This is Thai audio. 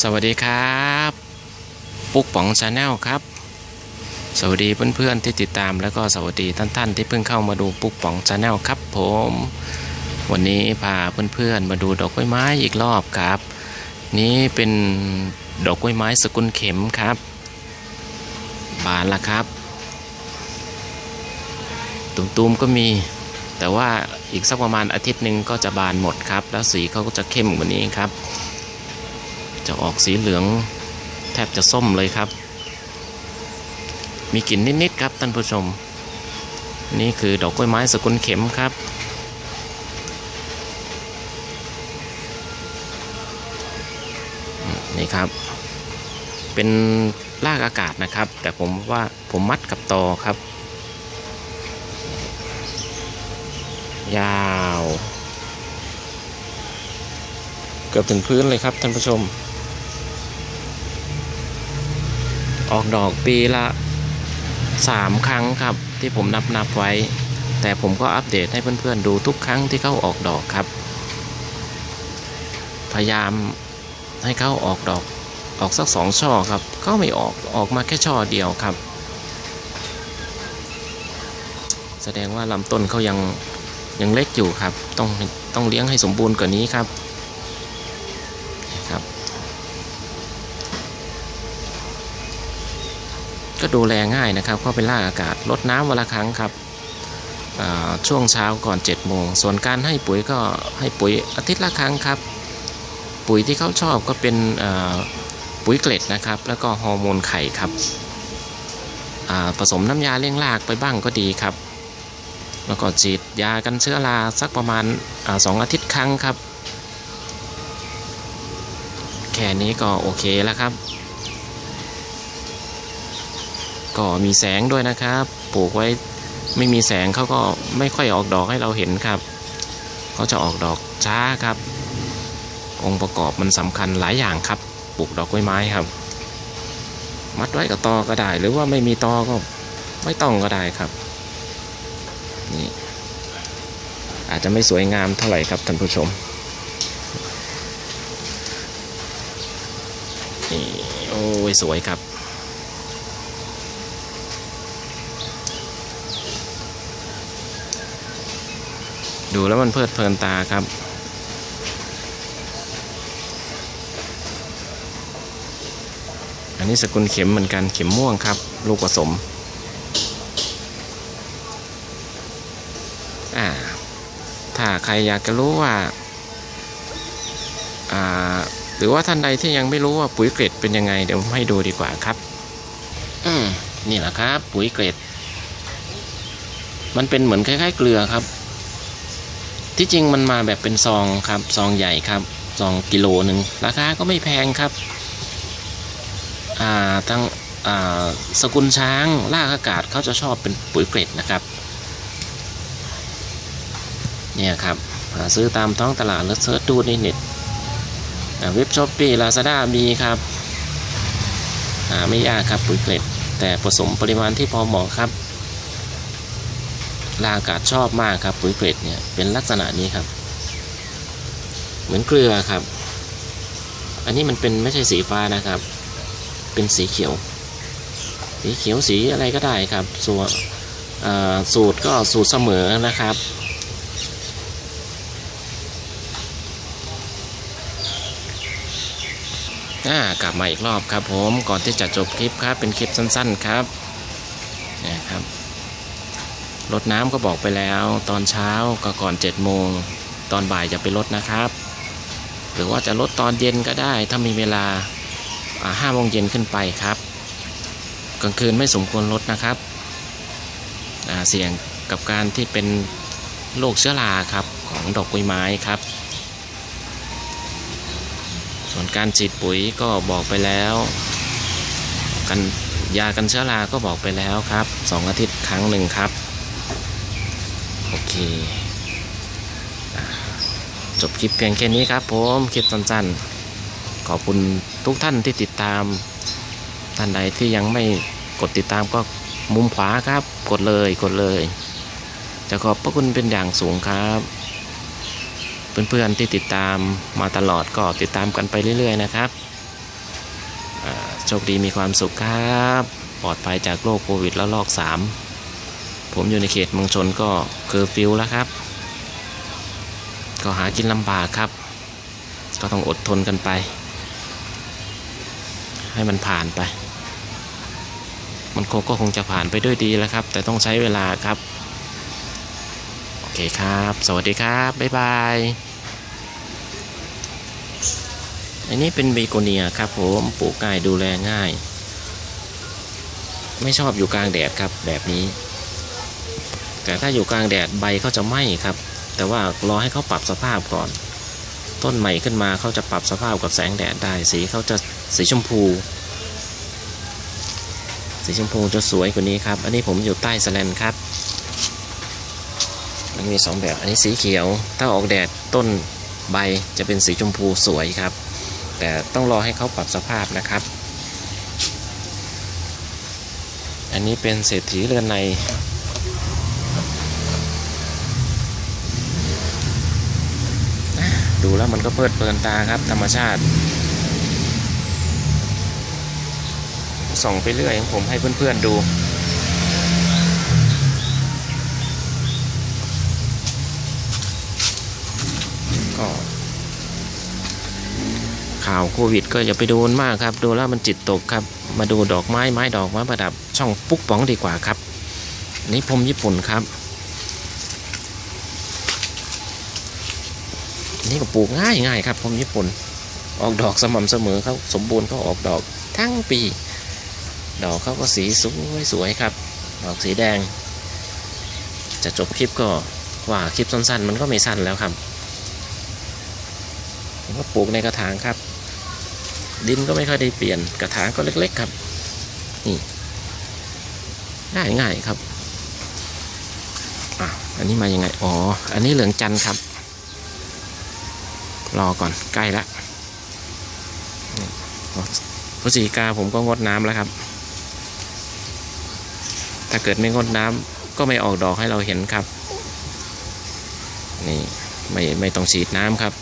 สวัสดีครับ ปุ๊กป๋องชาแนลครับ สวัสดีเพื่อนๆที่ติดตามแล้วก็สวัสดีท่านๆ ที่เพิ่งเข้ามาดูปุ๊กป๋องชาแนลครับผม วันนี้พาเพื่อนๆมาดูดอกกล้วยไม้อีกรอบครับ นี้เป็นดอกกล้วยไม้สกุลเข็มครับ บานละครับ ตุ่มๆก็มี แต่ว่าอีกสักประมาณอาทิตย์หนึ่งก็จะบานหมดครับ แล้วสีเขาก็จะเข้มกว่านี้ครับ จะออกสีเหลืองแทบจะส้มเลยครับ มีกลิ่นนิดๆครับท่านผู้ชม นี่คือดอกกล้วยไม้สกุลเข็มครับ นี่ครับ เป็นรากอากาศนะครับ แต่ผมว่าผมมัดกับตอครับ ยาว เกือบถึงพื้นเลยครับท่านผู้ชม ออกดอกปีละสามครั้งครับ ที่ผมนับนับไว้ แต่ผมก็อัปเดตให้เพื่อนๆดูทุกครั้งที่เขาออกดอกครับ พยายามให้เขาออกดอกออกสักสองช่อครับ ก็ไม่ออกออกมาแค่ช่อเดียวครับ แสดงว่าลำต้นเขายังยังเล็กอยู่ครับ ต้องต้องเลี้ยงให้สมบูรณ์กว่านี้ครับครับ ก็ดูแลง่ายนะครับเพราะเป็นราอากาศลดน้ำวันละครั้งครับช่วงเช้าก่อน7โมงส่วนการให้ปุ๋ยก็ให้ปุ๋ยอาทิตย์ละครั้งครับ ปุ๋ยที่เขาชอบก็เป็นปุ๋ยเกล็ดนะครับ แล้วก็ฮอร์โมนไข่ครับผสมน้ำยาเลี้ยงรากไปบ้างก็ดีครับ แล้วก็ฉีดยากันเชื้อราสักประมาณอาสองอาทิตย์ครั้งครับ แค่นี้ก็โอเคแล้วครับ ก็มีแสงด้วยนะครับ ปลูกไว้ไม่มีแสงเขาก็ไม่ค่อยออกดอกให้เราเห็นครับเขาจะออกดอกช้าครับ องค์ประกอบมันสำคัญหลายอย่างครับ ปลูกดอกกล้วยไม้ครับ มัดไว้กับตอก็ได้ หรือว่าไม่มีตอก็ไม่ต้องก็ได้ครับนี่อาจจะไม่สวยงามเท่าไหร่ครับท่านผู้ชมนี่โอ้ยสวยครับ ดูแล้วมันเพลิดเพลินตาครับ อันนี้สกุลเข็มเหมือนกันเข็มม่วงครับ ลูกผสม อ่า ถ้าใครอยากจะรู้ว่า อ่า หรือว่าท่านใดที่ยังไม่รู้ว่าปุ๋ยเกรดเป็นยังไง เดี๋ยวให้ดูดีกว่าครับ อืมนี่แหละครับ ปุ๋ยเกรด มันเป็นเหมือนคล้ายๆเกลือครับ ที่จริงมันมาแบบเป็นซองครับซองใหญ่ครับซองกิโลหนึ่งราคาก็ไม่แพงครับอ่าทั้งอ่าสกุลช้างล่าอากาศเขาจะชอบเป็นปุ๋ยเกรดนะครับเนี่ยครับหาซื้อตามท้องตลาดแล้วเซิร์ชดูในเน็ตเว็บช้อปปี้ลาซาด้ามีครับหาไม่ยากครับปุ๋ยเกล็ด แต่ผสมปริมาณที่พอเหมาะครับ ลาอากาศชอบมากครับปุ๋ยเกล็ดเนี่ยเป็นลักษณะนี้ครับ เหมือนเกลือครับ อันนี้มันเป็นไม่ใช่สีฟ้านะครับ เป็นสีเขียว สีเขียวสีอะไรก็ได้ครับส่วนสูตรก็สูตรเสมอนะครับกลับมาอีกรอบครับผมก่อนที่จะจบคลิปครับเป็นคลิปสั้น ๆครับนี่ยครับ รดน้ำก็บอกไปแล้ว ตอนเช้าก็ก่อน7จ็ดโมง ตอนบ่ายจะไปลดนะครับ หรือว่าจะลดตอนเย็นก็ได้ ถ้ามีเวลาห้าโมงเย็นขึ้นไปครับ กลางคืนไม่สมควรลดนะครับเสี่ยงกับการที่เป็นโรคเชื้อราครับของดอกกล้วยไม้ครับ ส่วนการฉีดปุ๋ยก็บอกไปแล้วกันยากันเชื้อราก็บอกไปแล้วครับสองอาทิตย์ครั้งหนึ่งครับ เคจบคลิปเพียงแค่นี้ครับผมคลิปสั้นๆ ขอบคุณทุกท่านที่ติดตาม ท่านใดที่ยังไม่กดติดตามก็มุมขวาครับ กดเลยกดเลย จะขอบพระคุณเป็นอย่างสูงครับ เพื่อนๆที่ติดตามมาตลอดก็ติดตามกันไปเรื่อยๆนะครับโชคดีมีความสุขครับ ปลอดภัยจากโรคโควิดแล้วลอกสาม ผมอยู่ในเขตเมืองชนก็เคอร์ฟิวแล้วครับ ก็หากินลำบากครับ ก็ต้องอดทนกันไป ให้มันผ่านไป มันคงก็คงจะผ่านไปด้วยดีแล้วครับ แต่ต้องใช้เวลาครับ โอเคครับ สวัสดีครับ บ๊ายบายอันนี้เป็นเบโกเนียครับผมปลูกง่ายดูแลง่าย ไม่ชอบอยู่กลางแดดครับแบบนี้ แต่ถ้าอยู่กลางแดดใบเขาจะไหม้ครับ แต่ว่ารอให้เขาปรับสภาพก่อน ต้นใหม่ขึ้นมาเขาจะปรับสภาพกับแสงแดดได้ สีเขาจะสีชมพู สีชมพูจะสวยกว่านี้ครับ อันนี้ผมอยู่ใต้สแลนครับ มันมีสองแบบ อันนี้สีเขียว ถ้าออกแดดต้นใบจะเป็นสีชมพูสวยครับ แต่ต้องรอให้เขาปรับสภาพนะครับ อันนี้เป็นเศรษฐีเรือนใน ดูแล้วมันก็เพลิดเพลินตาครับ ธรรมชาติ ส่องไปเรื่อยของผมให้เพื่อนๆดูก็ข่าวโควิดก็อย่าไปดูมันมากครับ ดูแล้วมันจิตตกครับ มาดูดอกไม้ไม้ดอกไม้ประดับช่องปุ๊กป๋องดีกว่าครับ นี่พรมญี่ปุ่นครับ นี่ก็ปลูกง่ายง่ายครับพรมญี่ปุ่นออกดอกสม่ำเสมอเขาสมบูรณ์เขาออกดอกทั้งปี ดอกเขาก็สีสวยสวยครับ ดอกสีแดง จะจบคลิปก็ว่าคลิปสั้นๆ มันก็ไม่สั้นแล้วครับผมก็ปลูกในกระถางครับ ดินก็ไม่ค่อยได้เปลี่ยนกระถางก็เล็ก ๆครับนี่ง่ายง่ายครับอะอันนี้มายังไงอ๋ออันนี้เหลืองจันทร์ครับ รอก่อนใกล้ละพฤศจิกาผมก็งดน้ำแล้วครับ ถ้าเกิดไม่งดน้ำก็ไม่ออกดอกให้เราเห็นครับ นี่ไม่ไม่ต้องฉีดน้ำครับ